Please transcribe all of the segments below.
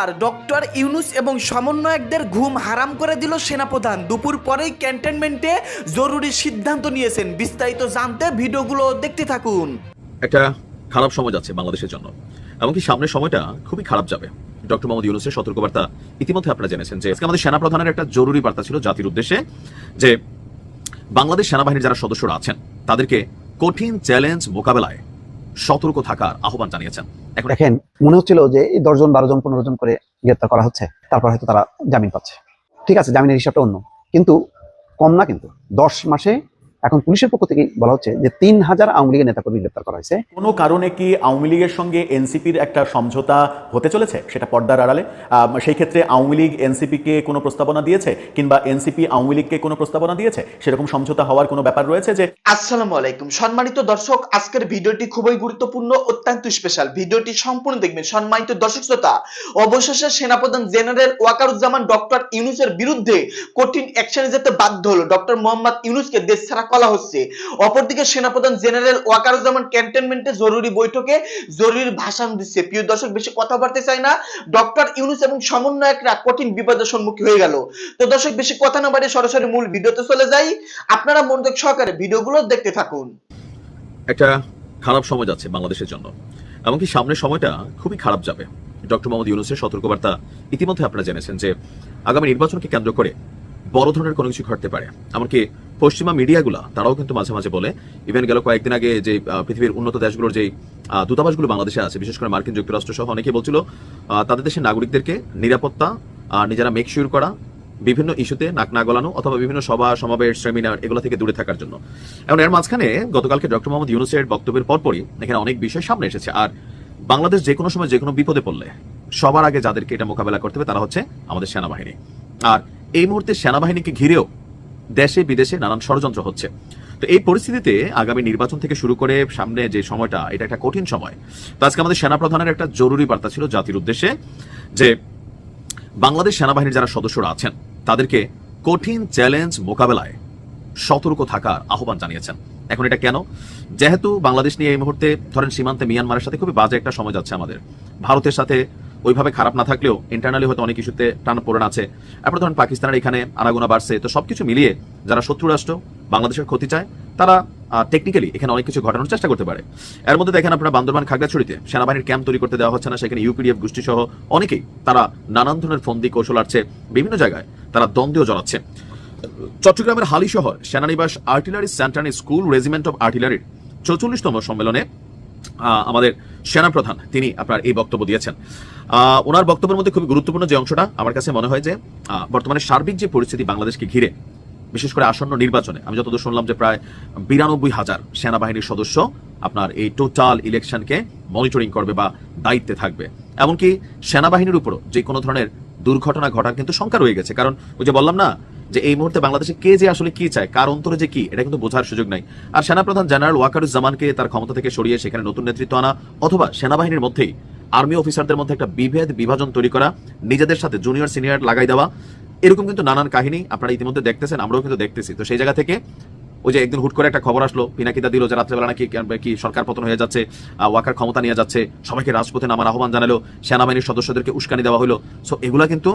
এবার ডক্টর ইউনুস এবং সমন্বয়কদের ঘুম হারাম করে দিল সেনাপ্রধান। দুপুর পরেই ক্যান্টনমেন্টে জরুরি সিদ্ধান্ত নিয়েছেন। বিস্তারিত জানতে ভিডিওগুলো দেখতে থাকুন। একটা খারাপ সময় যাচ্ছে বাংলাদেশের জন্য। এমনকি সামনের সময়টা খুবই খারাপ যাবে। ডক্টর মোহাম্মদ ইউনুসের সতর্কবার্তা ইতিমধ্যে আপনারা জেনেছেন যে আজকে আমাদের সেনাপ্রধানের একটা জরুরি বার্তা ছিল জাতির উদ্দেশ্যে, যে বাংলাদেশ সেনাবাহিনীর যারা সদস্যরা আছেন, তাদেরকে কঠিন চ্যালেঞ্জ মোকাবেলায় সতর্ক থাকার আহ্বান জানিয়েছেন। এখন দেখেন, মনে হচ্ছিল যে এই দশজন বারো জন পনেরো জন করে গ্রেপ্তার করা হচ্ছে, তারপর হয়তো তারা জামিন পাচ্ছে। ঠিক আছে, জামিনের হিসাবটা অন্য। কিন্তু কম না কিন্তু, দশ মাসে এখন পুলিশের পক্ষ থেকে বলা হচ্ছে যে তিন হাজার আওয়ামী লীগের নেতাকর্মী গ্রেপ্তার করা হয়েছে। কোনো কারণে কি আওয়ামী লীগের সঙ্গে এনসিপির একটা সমঝোতা হতে চলেছে? সেটা পর্দার আড়ালে। সেই ক্ষেত্রে আওয়ামী লীগ এনসিপিকে কোনো প্রস্তাবনা দিয়েছে? কিংবা এনসিপি আওয়ামী লীগকে কোনো প্রস্তাবনা দিয়েছে? সেরকম সমঝোতা হওয়ার কোনো ব্যাপার রয়েছে যে আসসালামু আলাইকুম। সম্মানিত দর্শক আজকের ভিডিওটি খুবই গুরুত্বপূর্ণ অত্যন্ত স্পেশাল ভিডিওটি সম্পূর্ণ দেখবেন। সম্মানিত দর্শক শ্রোতা অবশেষে সেনাপ্রধান জেনারেল ওয়াকারুজ্জামান ডক্টর ইউনুসের বিরুদ্ধে কঠিন অ্যাকশনে যেতে বাধ্য হলো। ডক্টর মোহাম্মদ ইউনুসকে দেশ ছাড়া করা হচ্ছে। অপরদিকে সেনাপ্রধান জেনারেল ওয়াকারুজ্জামান ক্যান্টনমেন্টে জরুরি বৈঠকে জরুরি ভাষণ দিচ্ছে। প্রিয় দর্শক, বেশি কথা বলতে চাই না। ডক্টর ইউনুস এবং সমন্বয়করা কঠিন বিপদের সম্মুখীন হয়ে গেল। তো দর্শক, বেশি কথা না বাড়িয়ে সরাসরি মূল ভিডিওতে চলে যাই। আপনারা মনোযোগ সহকারে ভিডিওগুলো দেখতে থাকুন। একটা খারাপ সময় যাচ্ছে বাংলাদেশের জন্য। এমনকি সামনের সময়টা খুবই খারাপ যাবে। ডক্টর মোহাম্মদ ইউনুসের সতর্কবার্তা ইতিমধ্যে আপনারা জেনেছেন যে আগামী নির্বাচনকে কেন্দ্র করে বড় ধরনের কোনো কিছু ঘটতে পারে। এমনকি পশ্চিমা মিডিয়াগুলা, তারাও কিন্তু মাঝে মাঝে বলে ইভেন গেল কয়েকদিন আগে যে পৃথিবীর উন্নত দেশগুলোর যে দূতাবাসগুলো বাংলাদেশে আছে, বিশেষ করে মার্কিন যুক্তরাষ্ট্র সহ অনেকে বলছিল তাদের দেশের নাগরিকদেরকে নিরাপত্তা, আর নিজেরা মেক শিওর করা, বিভিন্ন ইস্যুতে নাক না গলানো, অথবা বিভিন্ন সভা, সমাবেশ সেমিনার এগুলো থেকে দূরে থাকার জন্য। এবং এর মাঝখানে গতকালকে ডক্টর মোহাম্মদ ইউনুসের বক্তব্যের পরপরই এখানে অনেক বিষয় সামনে এসেছে। আর বাংলাদেশ যে কোনো সময় যে কোনো বিপদে পড়লে সবার আগে যাদেরকে এটা মোকাবেলা করতে হবে, তারা হচ্ছে আমাদের সেনাবাহিনী। আর এই মুহূর্তে সেনাবাহিনীকে ঘিরেও দেশে বিদেশে নানান ষড়যন্ত্র হচ্ছে। তো এই পরিস্থিতিতে আগামী নির্বাচন থেকে শুরু করে সামনে যে সময়টা, এটা একটা কঠিন সময়। তো আজকে আমাদের সেনাপ্রধানের একটা জরুরি বার্তা ছিল জাতির উদ্দেশ্যে, যে বাংলাদেশ সেনাবাহিনীর যারা সদস্যরা আছেন, তাদেরকে কঠিন চ্যালেঞ্জ মোকাবেলায় সতর্ক থাকার আহ্বান জানিয়েছেন। এখন এটা কেন? যেহেতু বাংলাদেশ নিয়ে এই মুহূর্তে ধরেন সীমান্তে মিয়ানমারের সাথে খুবই বাজে একটা সময় যাচ্ছে আমাদের। ভারতের সাথে ওইভাবে খারাপ না থাকলেও ইন্টারনালি হয়তো অনেক ইস্যুতে টান পড়ে আছে। এরপর ধরেন পাকিস্তানের এখানে আনাগোনা বাড়ছে, তো সবকিছু মিলিয়ে যারা শত্রু রাষ্ট্র, বাংলাদেশের ক্ষতি চায়, তারা টেকনিক্যালি এখানে অনেক কিছু ঘটানোর চেষ্টা করতে পারে। এর মধ্যে দেখেন আপনারা বান্দরবান খাগড়াছড়িতে সেনাবাহিনীর ক্যাম্প তৈরি করতে দেওয়া হচ্ছে না, সেখানে ইউপিডিএফ গোষ্ঠী সহ অনেকেই তারা নানান ধরনের ফন্দি কৌশল আসছে বিভিন্ন জায়গায় তারা দ্বন্দ্বেও জড়াচ্ছে। চট্টগ্রামের Halishahar সেনানিবাস artillery centre school regiment of আর্টিলারির চৌচল্লিশতম সম্মেলনে আমাদের সেনাপ্রধান, তিনি আপনার এই বক্তব্য দিয়েছেন। ওনার বক্তব্যের মধ্যে খুবই গুরুত্বপূর্ণ যে অংশটা, আমার কাছে মনে হয় যে বর্তমানে সার্বিক যে পরিস্থিতি বাংলাদেশকে ঘিরে, বিশেষ করে আসন্ন নির্বাচনে, আমি যতদূর শুনলাম যে প্রায় বিরানব্বই হাজার সেনাবাহিনীর সদস্য আপনার এই টোটাল ইলেকশনকে মনিটরিং করবে বা দায়িত্বে থাকবে। এমনকি সেনাবাহিনীর উপরও যে কোনো ধরনের দুর্ঘটনা ঘটার কিন্তু শঙ্কা রয়ে গেছে। কারণ ওই যে বললাম না যে এই মুহূর্তে বাংলাদেশে কে যে আসলে কি চায়, কার অন্তরে যে কি, এটা কিন্তু বোঝার সুযোগ নাই। আর সেনাপ্রধান জেনারেল ওয়াকারুজ্জামানকে তার ক্ষমতা থেকে সরিয়ে সেখানে নতুন নেতৃত্ব আনা অথবা সেনাবাহিনীর মধ্যেই আর্মি অফিসারদের মধ্যে একটা বিভেদ, বিভাজন তৈরি করা, নিজেদের সাথে জুনিয়র, সিনিয়র লাগাই দেওয়া, এরকম কিন্তু নানান কাহিনী আপনারা ইতিমধ্যে দেখতেছেন, আমরাও কিন্তু দেখতেছি। তো সেই জায়গা থেকে ওই যে একদিন হুট করে একটা খবর আসলো, পিনাকিদা দিল যে রাত্রেবেলা নাকি কি সরকার পতন হয়ে যাচ্ছে ওয়াকার ক্ষমতা নিয়ে যাচ্ছে, সবাইকে রাজপথে নামার আহ্বান জানালো, সেনাবাহিনীর সদস্যদেরকে উস্কানি দেওয়া হলো। সো এগুলা কিন্তু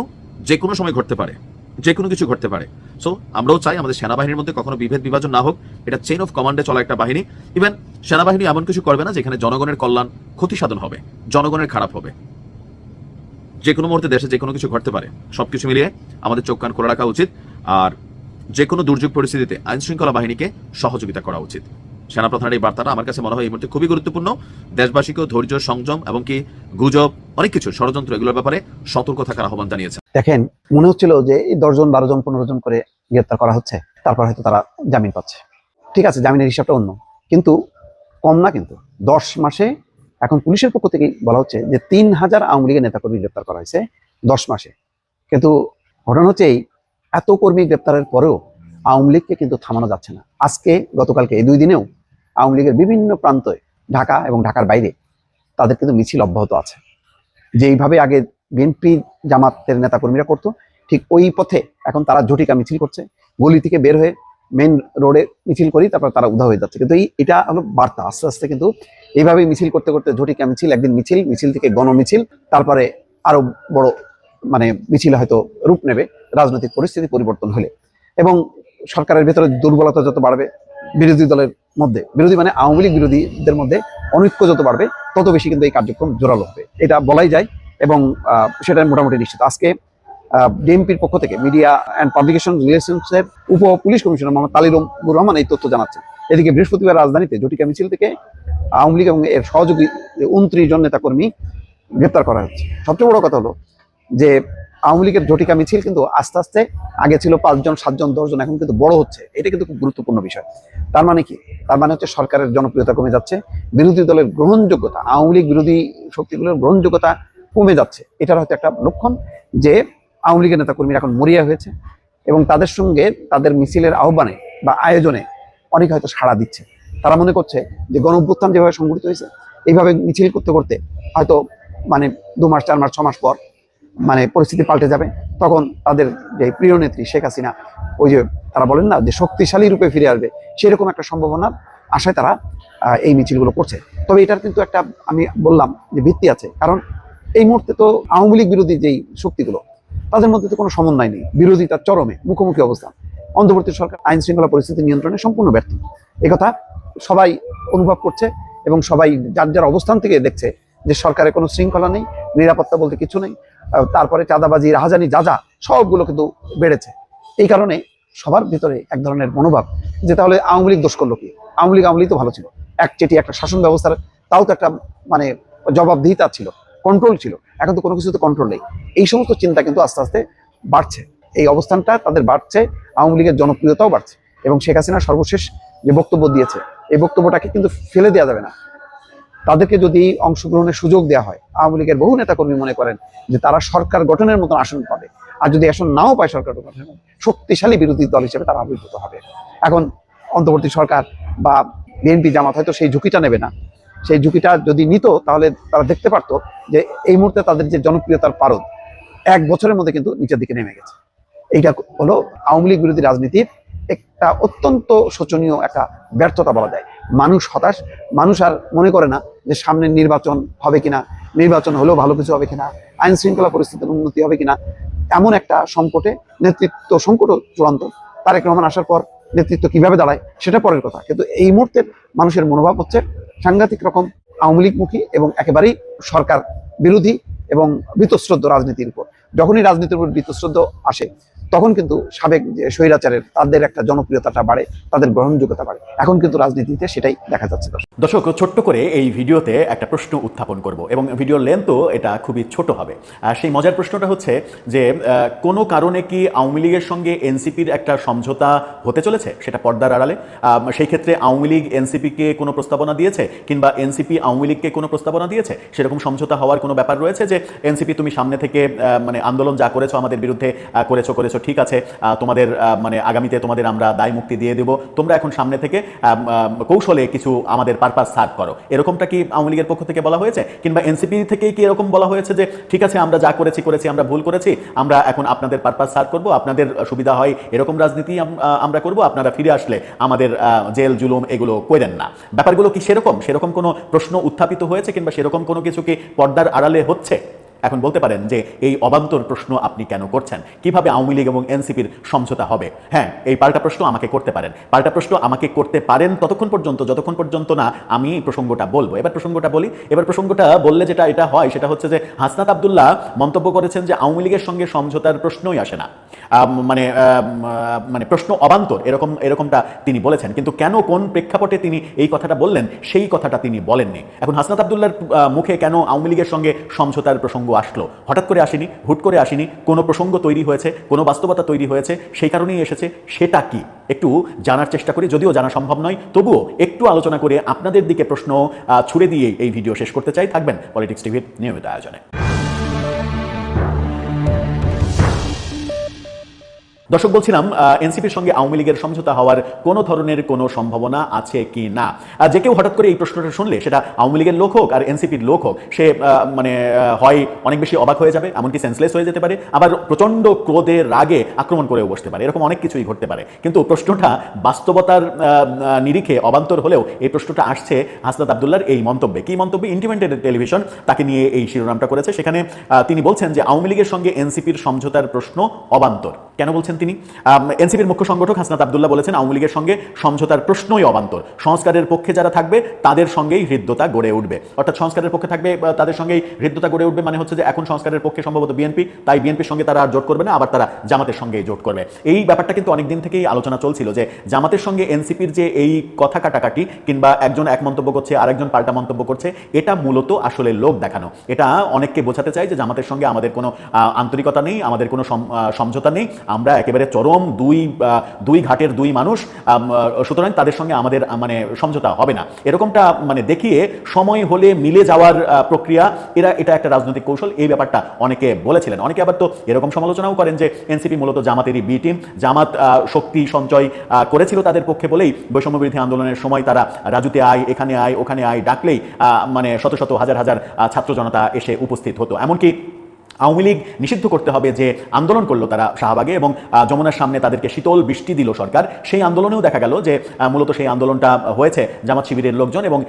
যে কোনো সময় ঘটতে পারে। যে কোনো কিছু ঘটতে পারে। সো আমরাও চাই আমাদের সেনাবাহিনীর মধ্যে কখনো বিভেদ বিভাজন না হোক। এটা চেইন অফ কমান্ডে চলা একটা বাহিনী। ইভেন সেনাবাহিনী এমন কিছু করবে না যেখানে জনগণের কল্যাণ ক্ষতি সাধন হবে, জনগণের খারাপ হবে। যে কোনো মুহূর্তে দেশে যে কোনো কিছু ঘটতে পারে। সবকিছু মিলিয়ে আমাদের চোখ কান খোলা রাখা উচিত। আর যে কোনো দুর্যোগ পরিস্থিতিতে আইনশৃঙ্খলা বাহিনীকে সহযোগিতা করা উচিত। সেনাপ্রধানের এই বার্তাটা আমার কাছে মনে হয় এই মুহূর্তে খুবই গুরুত্বপূর্ণ। দেশবাসীকেও ধৈর্য, সংযম এবং কি গুজব, অনেক কিছু, ষড়যন্ত্র এগুলোর ব্যাপারে সতর্ক থাকার আহ্বান জানিয়েছে দেখেন, মনে হচ্ছিল যে দশজন, বারো জন, পনেরো জন করে গ্রেপ্তার করা হচ্ছে, তারপর হয়তো তারা জামিন পাচ্ছে। ঠিক আছে, জামিনের হিসাবটা অন্য, কিন্তু কম না কিন্তু। দশ মাসে এখন পুলিশের পক্ষ থেকে বলা হচ্ছে যে তিন হাজার আওয়ামী লীগের নেতাকর্মী গ্রেপ্তার করা হয়েছে দশ মাসে। কিন্তু ঘটনা হচ্ছে এই, এত কর্মী গ্রেপ্তারের পরেও আওয়ামী লীগকে কিন্তু থামানো যাচ্ছে না। আজকে, গতকালকে, এই দুই দিনেও আওয়ামী লীগের বিভিন্ন প্রান্তে ঢাকা এবং ঢাকার বাইরে তাদের কিন্তু মিছিল অব্যাহত আছে। যেইভাবে আগে বিএনপি জামাতের নেতাকর্মীরা করতো, ঠিক ওই পথে এখন তারা ঝটিকা মিছিল করছে। গলি থেকে বের হয়ে মেন রোডে মিছিল করি, তারপর তারা উধা হয়ে যাচ্ছে। কিন্তু এই, এটা হলো বার্তা। আস্তে আস্তে কিন্তু এইভাবে মিছিল করতে করতে ঝটিকা মিছিল, একদিন মিছিল মিছিল থেকে গণমিছিল, তারপরে আরও বড় মানে মিছিল হয়তো রূপ নেবে। রাজনৈতিক পরিস্থিতি পরিবর্তন হলে। এবং সরকারের ভেতরে দুর্বলতা যত বাড়বে বিরোধী দলের মধ্যে, বিরোধী মানে আওয়ামী লীগ বিরোধীদের মধ্যে অনৈক্য যত বাড়বে, তত বেশি কিন্তু এই কার্যক্রম জোরালো হবে। এটা বলাই যায় এবং সেটা মোটামুটি নিশ্চিত। আজকে ডিএমপির পক্ষ থেকে মিডিয়া অ্যান্ড পাবলিকেশন রিলেশনসের উপ পুলিশ কমিশনার মোহাম্মদ তালিরুর রহমান এই তথ্য জানাচ্ছেন। এদিকে বৃহস্পতিবার রাজধানীতে জটিকা মিছিল থেকে আওয়ামী লীগ এবং এর সহযোগী উনত্রিশ জন নেতাকর্মী গ্রেপ্তার করা হচ্ছে। সবচেয়ে বড় কথা হলো যে আওয়ামী লীগের জটিকা মিছিল কিন্তু আস্তে আস্তে আগে ছিল পাঁচজন, সাতজন, দশজন, এখন কিন্তু বড় হচ্ছে। এটা কিন্তু খুব গুরুত্বপূর্ণ বিষয়। তার মানে কি? তার মানে হচ্ছে সরকারের জনপ্রিয়তা কমে যাচ্ছে, বিরোধী দলের গ্রহণযোগ্যতা, আওয়ামী লীগ বিরোধী শক্তিগুলোর গ্রহণযোগ্যতা কমে যাচ্ছে। এটার হয়তো একটা লক্ষণ যে আওয়ামী লীগের নেতাকর্মীরা এখন মরিয়া হয়েছে এবং তাদের সঙ্গে তাদের মিছিলের আহ্বানে বা আয়োজনে অনেক হয়তো সাড়া দিচ্ছে। তারা মনে করছে যে গণ অভ্যুত্থান যেভাবে সংঘটিত হয়েছে, এইভাবে মিছিল করতে করতে হয়তো মানে দু মাস, চার মাস, ছ মাস পর মানে পরিস্থিতি পাল্টে যাবে, তখন তাদের যে প্রিয় নেত্রী শেখ হাসিনা, ওই যে তারা বলেন না যে শক্তিশালী রূপে ফিরে আসবে, সেরকম একটা সম্ভাবনার আশায় তারা এই মিছিলগুলো করছে। তবে এটার কিন্তু একটা আমি বললাম যে ভিত্তি আছে, কারণ এই মুহূর্তে তো আওয়ামী লীগ বিরোধী যেই শক্তিগুলো, তাদের মধ্যে তো কোনো সমন্বয় নেই। বিরোধিতার চরমে মুখোমুখি অবস্থান। অন্তর্বর্তী সরকার আইন শৃঙ্খলা পরিস্থিতি নিয়ন্ত্রণে সম্পূর্ণ ব্যর্থ। একথা সবাই অনুভব করছে এবং সবাই যার যার অবস্থান থেকে দেখছে যে সরকারের কোনো শৃঙ্খলা নেই, নিরাপত্তা বলতে কিছু নেই। তারপরে চাঁদাবাজি, রাহাজানি, যা যা, সবগুলো কিন্তু বেড়েছে। এই কারণে সবার ভিতরে এক ধরনের মনোভাব যে তাহলে আওয়ামী লীগ দোষ করল কি? আওয়ামী লীগ আওয়ামী তো ভালো ছিল। এক চেটি একটা শাসন ব্যবস্থার তাও তো একটা মানে জবাবদিহিতা ছিল কন্ট্রোল ছিল। এখন তো কোনো কিছুতে কন্ট্রোল নেই। এই সমস্ত চিন্তা কিন্তু আস্তে আস্তে বাড়ছে। এই অবস্থানটা তাদের বাড়ছে, আওয়ামী লীগের জনপ্রিয়তাও বাড়ছে। এবং শেখ হাসিনা সর্বশেষ যে বক্তব্য দিয়েছে, এই বক্তব্যটাকে কিন্তু ফেলে দেওয়া যাবে না। তাদেরকে যদি অংশগ্রহণের সুযোগ দেওয়া হয়, আওয়ামী লীগের বহু নেতাকর্মী মনে করেন যে তারা সরকার গঠনের মতন আসন পাবে। আর যদি আসন নাও পায় সরকার শক্তিশালী বিরোধী দল হিসেবে তারা আবির্ভূত হবে। এখন অন্তর্বর্তী সরকার বা বিএনপি জামাত হয়তো সেই ঝুঁকিটা নেবে না। সেই ঝুঁকিটা যদি নিত, তাহলে তারা দেখতে পারতো যে এই মুহূর্তে তাদের যে জনপ্রিয়তার পারদ, এক বছরের মধ্যে কিন্তু নিচের দিকে নেমে গেছে। এইটা হলো আওয়ামী লীগ বিরোধী রাজনীতির একটা অত্যন্ত শোচনীয় একটা ব্যর্থতা বলা যায়। মানুষ হতাশ, মানুষ আর মনে করে না যে সামনের নির্বাচন হবে কিনা, নির্বাচন হলেও ভালো কিছু হবে কিনা আইন শৃঙ্খলা পরিস্থিতির উন্নতি হবে কিনা, এমন একটা সংকটে নেতৃত্ব সংকটও চূড়ান্ত। তারেক রহমান আসার পর নেতৃত্ব কীভাবে দাঁড়ায়, সেটা পরের কথা। কিন্তু এই মুহূর্তে মানুষের মনোভাব হচ্ছে সাংঘাতিক রকম আওয়ামী লীগমুখী এবং একেবারেই সরকার বিরোধী এবং বীতশ্রদ্ধ রাজনীতির উপর। যখনই রাজনীতির উপর বীতশ্রদ্ধ আসে তখন কিন্তু সাবেক যে স্বৈরাচারের তাদের একটা জনপ্রিয়তাটা বাড়ে তাদের গ্রহণযোগ্যতা বাড়ে। এখন কিন্তু রাজনীতিতে সেটাই দেখা যাচ্ছে। দর্শক। ছোট্ট করে এই ভিডিওতে একটা প্রশ্ন উত্থাপন করব এবং ভিডিওর লেন্থও এটা খুবই ছোট হবে। আর সেই মজার প্রশ্নটা হচ্ছে যে কোনো কারণে কি আওয়ামী লীগের সঙ্গে এনসিপির একটা সমঝোতা হতে চলেছে? সেটা পর্দার আড়ালে। সেই ক্ষেত্রে আওয়ামী লীগ এনসিপিকে কোনো প্রস্তাবনা দিয়েছে কিংবা এনসিপি আওয়ামী লীগকে কোনো প্রস্তাবনা দিয়েছে? সেরকম সমঝোতা হওয়ার কোনো ব্যাপার রয়েছে যে এনসিপি তুমি সামনে থেকে মানে আন্দোলন যা করেছ আমাদের বিরুদ্ধে আহ, করেছ করেছ ঠিক আছে তোমাদের মানে আগামীতে তোমাদের আমরা দায় মুক্তি দিয়ে দেবো। তোমরা এখন সামনে থেকে কৌশলে কিছু আমাদের পারপাস সার্ভ করো। এরকমটা কি আওয়ামী লীগের পক্ষ থেকে বলা হয়েছে? কিংবা এনসিপি থেকেই কি এরকম বলা হয়েছে যে, ঠিক আছে, আমরা যা করেছি করেছি, আমরা ভুল করেছি, আমরা এখন আপনাদের পারপাস সার্ভ করব, আপনাদের সুবিধা হয় এরকম রাজনীতি আমরা করব, আপনারা ফিরে আসলে আমাদের জেল, জুলুম এগুলো করেন না। ব্যাপারগুলো কি সেরকম? সেরকম কোনো প্রশ্ন উত্থাপিত হয়েছে কিংবা সেরকম কোনো কিছু কি পর্দার আড়ালে হচ্ছে? এখন বলতে পারেন যে এই অবান্তর প্রশ্ন আপনি কেন করছেন? কীভাবে আওয়ামী লীগ এবং এনসিপির সমঝোতা হবে? হ্যাঁ এই পাল্টা প্রশ্ন আমাকে করতে পারেন। পাল্টা প্রশ্ন আমাকে করতে পারেন ততক্ষণ পর্যন্ত, যতক্ষণ পর্যন্ত না আমি এই প্রসঙ্গটা বলব। এবার প্রসঙ্গটা বলি। এবার প্রসঙ্গটা বললে যেটা, এটা হয়, সেটা হচ্ছে যে হাসনাত আবদুল্লাহ মন্তব্য করেছেন যে আওয়ামী লীগের সঙ্গে সমঝোতার প্রশ্নই আসে না। মানে মানে প্রশ্ন অবান্তর, এরকম, এরকমটা তিনি বলেছেন। কিন্তু কেন, কোন প্রেক্ষাপটে তিনি এই কথাটা বললেন, সেই কথাটা তিনি বলেননি। এখন হাসনাত আবদুল্লার মুখে কেন আওয়ামী লীগের সঙ্গে সমঝোতার প্রসঙ্গ আসলো। হঠাৎ করে আসেনি, হুট করে আসেনি, কোনো প্রসঙ্গ তৈরি হয়েছে, কোনো বাস্তবতা তৈরি হয়েছে, সেই কারণেই এসেছে। সেটা কি? একটু জানার চেষ্টা করি, যদিও জানা সম্ভব নয়, তবুও একটু আলোচনা করে আপনাদের দিকে প্রশ্ন ছুড়ে দিয়ে এই ভিডিও শেষ করতে চাই। থাকবেন পলিটিক্স টিভির নিয়মিত আয়োজনে। দর্শক, বলছিলাম এনসিপির সঙ্গে আওয়ামী লীগের সমঝোতা হওয়ার কোনো ধরনের কোনো সম্ভাবনা আছে কি না? যে কেউ হঠাৎ করে এই প্রশ্নটা শুনলে, সেটা আওয়ামী লীগের লোক হোক আর এনসিপির লোক হোক, সে মানে হয় অনেক বেশি অবাক হয়ে যাবে, এমনকি সেন্সলেস হয়ে যেতে পারে, আবার প্রচণ্ড ক্রোধে রাগে আক্রমণ করেও বসতে পারে, এরকম অনেক কিছুই ঘটতে পারে। কিন্তু প্রশ্নটা বাস্তবতার নিরিখে অবান্তর হলেও এই প্রশ্নটা আসছে হাসনাত আবদুল্লার এই মন্তব্যে। কি মন্তব্যে? ইন্ডিপেন্ডেন্ট টেলিভিশন তাকে নিয়ে এই শিরোনামটা করেছে। সেখানে তিনি বলছেন যে আওয়ামী লীগের সঙ্গে এনসিপির সমঝোতার প্রশ্ন অবান্তর। কেন বলছেন তিনি। এনসিপির মুখ্য সংগঠক হাসনাত আবদুল্লাহ বলেছেন, আওয়ামী লীগের সঙ্গে সমঝোতার প্রশ্নই অবান্তর। সংস্কারের পক্ষে যারা থাকবে, তাদের সঙ্গেই হৃদ্যতা গড়ে উঠবে। অর্থাৎ সংস্কারের পক্ষে থাকবে তাদের সঙ্গেই হৃদ্যতা গড়ে উঠবে মানে হচ্ছে যে এখন সংস্কারের পক্ষে সম্ভবত বিএনপি, তাই বিএনপির সঙ্গে তারা আর জোট করবে না, আবার তারা জামাতের সঙ্গেই জোট করবে। এই ব্যাপারটা কিন্তু অনেকদিন থেকেই আলোচনা চলছিল যে জামাতের সঙ্গে এনসিপির যে এই কথা কাটাকাটি কিংবা একজন এক মন্তব্য করছে, আরেকজন পাল্টা মন্তব্য করছে, এটা মূলত আসলে লোক দেখানো। এটা অনেককে বোঝাতে চাই যে জামাতের সঙ্গে আমাদের কোনো আন্তরিকতা নেই, আমাদের কোনো সমঝোতা নেই, আমরা একেবারে চরম দুই দুই ঘাটের দুই মানুষ সুতরাং তাদের সঙ্গে আমাদের মানে সমঝোতা হবে না। এরকমটা মানে দেখিয়ে সময় হলে মিলে যাওয়ার প্রক্রিয়া, এরা, এটা একটা রাজনৈতিক কৌশল। এই ব্যাপারটা অনেকে বলেছিলেন। অনেকে আবার তো এরকম সমালোচনাও করেন যে এনসিপি মূলত জামাতেরই বি টিম। জামাত শক্তি সঞ্চয় করেছিল তাদের পক্ষে বলেই বৈষম্য বিরোধী আন্দোলনের সময় তারা রাজুতে আয়, এখানে আয়, ওখানে আয় ডাকলেই মানে শত শত হাজার হাজার ছাত্র জনতা এসে উপস্থিত হতো। এমনকি আওয়ামী লীগ নিষিদ্ধ করতে হবে যে আন্দোলন করল তারা শাহবাগে এবং যমুনার সামনে তাদেরকে শীতল বৃষ্টি দিল সরকার। সেই আন্দোলনেও দেখা গেল যে মূলত সেই আন্দোলনটা হয়েছে জামাত শিবিরের লোকজন এবং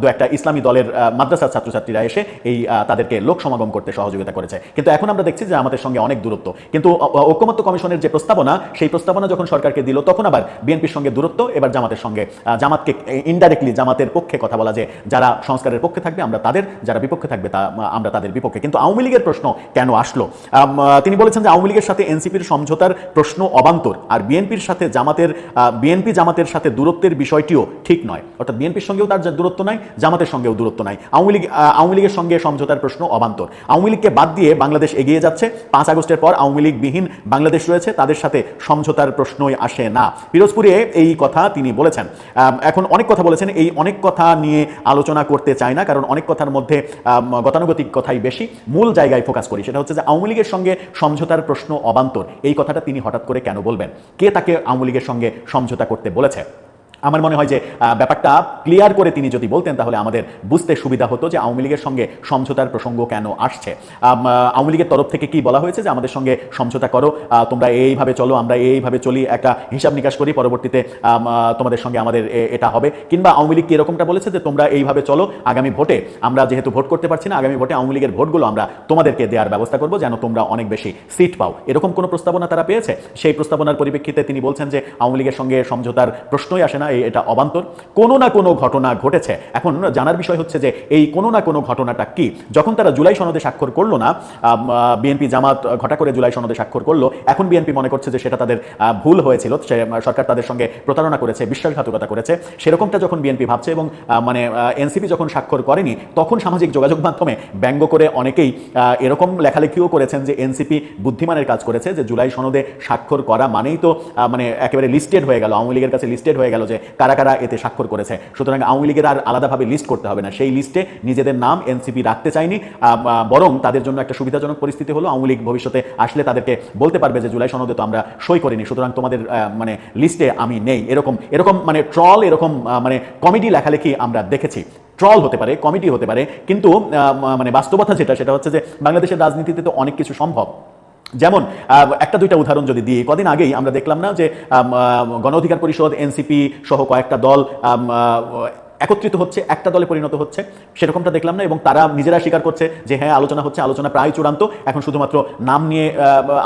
দু একটা ইসলামী দলের মাদ্রাসার ছাত্রছাত্রীরা এসে এই তাদেরকে লোক সমাগম করতে সহযোগিতা করেছে। কিন্তু এখন আমরা দেখছি যে আমাদের সঙ্গে অনেক দূরত্ব। কিন্তু ঐক্যমত্য কমিশনের যে প্রস্তাবনা, সেই প্রস্তাবনা যখন সরকারকে দিল, তখন আবার বিএনপির সঙ্গে দূরত্ব, এবার জামাতের সঙ্গে জামাতকে ইনডাইরেক্টলি জামাতের পক্ষে কথা বলা যে, যারা সংস্কারের পক্ষে থাকবে, আমরা তাদের, যারা বিপক্ষে থাকবে, তা, আমরা তাদের বিপক্ষে। কিন্তু আওয়ামী লীগের প্রশ্ন কেন আসলো? তিনি বলেছেন যে আওয়ামী লীগের সাথে এনসিপির সমঝোতার প্রশ্ন অবান্তর, আর বিএনপির সাথে জামাতের বিএনপি জামাতের সাথে দূরত্বের বিষয়টিও ঠিক নয়। অর্থাৎ বিএনপির সঙ্গেও তার দূরত্ব নাই, জামাতের সঙ্গেও দূরত্ব নাই। আওয়ামী লীগ আওয়ামী লীগের সঙ্গে সমঝোতার প্রশ্ন অবান্তর। আওয়ামী লীগকে বাদ দিয়ে বাংলাদেশ এগিয়ে যাচ্ছে। পাঁচ আগস্টের পর আওয়ামী লীগ বিহীন বাংলাদেশ রয়েছে, তাদের সাথে সমঝোতার প্রশ্নই আসে না। পিরোজপুরে এই কথা তিনি বলেছেন। এখন অনেক কথা বলেছেন, এই অনেক কথা নিয়ে আলোচনা করতে চায় না, কারণ অনেক কথার মধ্যে গতানুগতিক কথাই বেশি। মূল জায়গায় ফোকাস করি, সেটা হচ্ছে যে আওয়ামী লীগের সঙ্গে সমঝোতার প্রশ্ন অবান্তর। এই কথাটা তিনি হঠাৎ করে কেন বলবেন? কে তাকে আওয়ামী লীগের সঙ্গে সমঝোতা করতে বলেছে? আমার মনে হয় যে ব্যাপারটা ক্লিয়ার করে তিনি যদি বলতেন, তাহলে আমাদের বুঝতে সুবিধা হতো যে আওয়ামী লীগের সঙ্গে সমঝোতার প্রসঙ্গ কেন আসছে। আওয়ামী লীগের তরফ থেকে কি বলা হয়েছে যে, আমাদের সঙ্গে সমঝোতা করো তোমরা এইভাবে চলো, আমরা এইভাবে চলি, একটা হিসাব নিকাশ করি, পরবর্তীতে তোমাদের সঙ্গে আমাদের এটা হবে। কিংবা আওয়ামী লীগ এরকমটা বলেছে যে, তোমরা এইভাবে চলো, আগামী ভোটে আমরা যেহেতু ভোট করতে পারছি না, আগামী ভোটে আওয়ামী লীগের ভোটগুলো আমরা তোমাদেরকে দেওয়ার ব্যবস্থা করব, যেন তোমরা অনেক বেশি সিট পাও। এরকম কোনো প্রস্তাবনা তারা পেয়েছে? সেই প্রস্তাবনার পরিপ্রেক্ষিতে তিনি বলছেন যে, আওয়ামী লীগের সঙ্গে সমঝোতার প্রশ্নই আসে না এটা অবান্তর। কোনো না কোনো ঘটনা ঘটেছে। এখন জানার বিষয় হচ্ছে যে এই কোনো না কোনো ঘটনাটা কি? যখন তারা জুলাই সনদে স্বাক্ষর করল না বিএনপি জামাত ঘটা করে জুলাই সনদে স্বাক্ষর করল, এখন বিএনপি মনে করছে যে সেটা তাদের ভুল হয়েছিল। সে সরকার তাদের সঙ্গে প্রতারণা করেছে, বিশ্বাসঘাতকতা করেছে। সেরকমটা যখন বিএনপি ভাবছে এবং মানে এনসিপি যখন স্বাক্ষর করেনি, তখন সামাজিক যোগাযোগ মাধ্যমে ব্যঙ্গ করে অনেকেই এরকম লেখালেখিও করেছেন যে এনসিপি বুদ্ধিমানের কাজ করেছে যে জুলাই সনদে স্বাক্ষর করা মানেই তো মানে একেবারে লিস্টেড হয়ে গেল, আওয়ামী লীগের কাছে লিস্টেড হয়ে গেল যে কারা কারা এতে স্বাক্ষর করেছে। সুতরাং আওয়ামী লীগের আর আলাদাভাবে লিস্ট করতে হবে না। সেই লিস্টে নিজেদের নাম এনসিপি রাখতে চায়নি। বরং তাদের জন্য একটা সুবিধাজনক পরিস্থিতি হলো আওয়ামী লীগ ভবিষ্যতে আসলে তাদেরকে বলতে পারবে যে জুলাই সনদে তো আমরা সই করিনি। সুতরাং তোমাদের মানে লিস্টে আমি নেই। এরকম এরকম মানে ট্রল এরকম মানে কমেডি লেখালেখি আমরা দেখেছি। ট্রল হতে পারে কমেডি হতে পারে, কিন্তু মানে বাস্তবতা যেটা, সেটা হচ্ছে যে বাংলাদেশের রাজনীতিতে তো অনেক কিছু সম্ভব। যেমন একটা দুইটা উদাহরণ যদি দিই, কদিন আগেই আমরা দেখলাম না যে গণ অধিকার পরিষদ, এনসিপি সহ কয়েকটা দল একত্রিত হচ্ছে, একটা দলে পরিণত হচ্ছে, সেরকমটা দেখলাম না এবং তারা নিজেরা স্বীকার করছে যে হ্যাঁ আলোচনা হচ্ছে, আলোচনা প্রায় চূড়ান্ত। এখন শুধুমাত্র নাম নিয়ে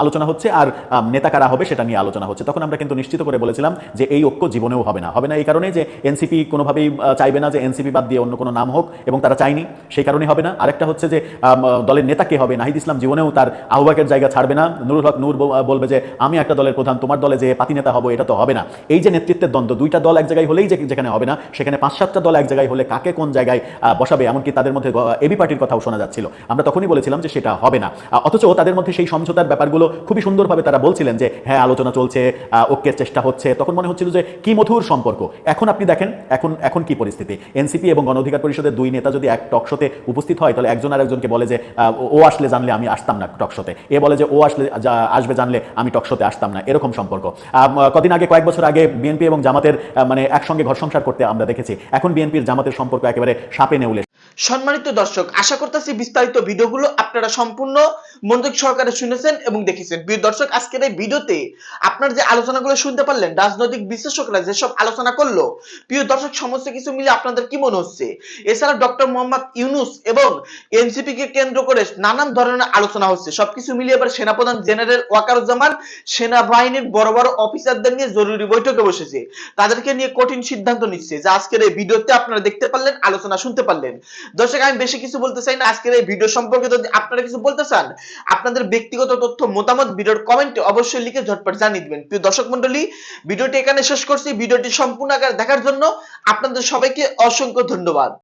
আলোচনা হচ্ছে আর নেতা কারা হবে সেটা নিয়ে আলোচনা হচ্ছে। তখন আমরা কিন্তু নিশ্চিত করে বলেছিলাম যে এই ঐক্য জীবনেও হবে না। হবে না এই কারণে যে এনসিপি কোনোভাবেই চাইবে না যে এনসিপি বাদ দিয়ে অন্য কোনো নাম হোক এবং তারা চায়নি, সেই কারণে হবে না। আরেকটা হচ্ছে যে দলের নেতা কে হবে? নাহিদ ইসলাম জীবনেও তার আহ্বাকের জায়গা ছাড়বে না। নুরুল হক নূর বলবে যে, আমি একটা দলের প্রধান, তোমার দলে যে পাতি নেতা হব, এটা তো হবে না। এই যে নেতৃত্বের দ্বন্দ্ব, দুইটা দল এক জায়গায় হলেই যেখানে হবে না, সেখানে পাঁচ সাতটা দল এক জায়গায় হলে কাকে কোন জায়গায় বসাবে, এমনকি তাদের মধ্যে এবি পার্টির কথাও শোনা যাচ্ছিল। আমরা তখনই বলেছিলাম যে সেটা হবে না। অথচ তাদের মধ্যে সেই সমঝোতার ব্যাপারগুলো খুবই সুন্দরভাবে তারা বলছিলেন যে হ্যাঁ আলোচনা চলছে ঐক্যের চেষ্টা হচ্ছে। তখন মনে হচ্ছিল যে, কি মধুর সম্পর্ক। এখন আপনি দেখেন, এখন এখন কি পরিস্থিতি। এনসিপি এবং গণ অধিকার পরিষদের দুই নেতা যদি এক টকশোতে উপস্থিত হয়, তাহলে একজন আর একজনকে বলে যে ও- আসলে জানলে আমি আসতাম না টকশোতে এ বলে যে, ও আসলে আসবে জানলে আমি টকশোতে আসতাম না। এরকম সম্পর্ক। কদিন আগে, কয়েক বছর আগে বিএনপি এবং জামাতের মানে একসঙ্গে ঘর সংসার করতে আমরা দেখেছি। এখন বিএনপির জামাতের সম্পর্ক একেবারে সাপে নেউলে। সম্মানিত দর্শক, আশা করতেছি বিস্তারিত ভিডিওগুলো আপনারা সম্পূর্ণ মনোযোগ সহকারে শুনেছেন এবং দেখেছেন। প্রিয় দর্শক, আজকের এই ভিডিওতে আপনার যে আলোচনাগুলো শুনতে পারলেন, রাজনৈতিক বিশ্লেষকরা যেসব আলোচনা করল, প্রিয় দর্শক, সমস্ত কিছু মিলে আপনাদের কি মনে হচ্ছে? এছাড়া ডক্টর মোহাম্মদ ইউনুস এবং এনসিপি কে কেন্দ্র করে নানান ধরনের আলোচনা হচ্ছে। সবকিছু মিলিয়ে এবার সেনাপ্রধান জেনারেল ওয়াকারুজ্জামান সেনাবাহিনীর বড় বড় অফিসারদের নিয়ে জরুরি বৈঠকে বসেছে। তাদেরকে নিয়ে কঠিন সিদ্ধান্ত নিচ্ছে যে আজকের এই ভিডিওতে আপনারা দেখতে পারলেন, আলোচনা শুনতে পারলেন। দর্শক, আমি বেশি কিছু বলতে চাই না। আজকের এই ভিডিও সম্পর্কে যদি আপনারা কিছু বলতে চান, আপনাদের ব্যক্তিগত তথ্য, মতামত ভিডিওর কমেন্টে অবশ্যই লিখে ঝটপট জানিয়ে দিবেন। প্রিয় দর্শক মন্ডলী ভিডিওটি এখানে শেষ করছি। ভিডিওটি সম্পূর্ণ আকার দেখার জন্য আপনাদের সবাইকে অসংখ্য ধন্যবাদ।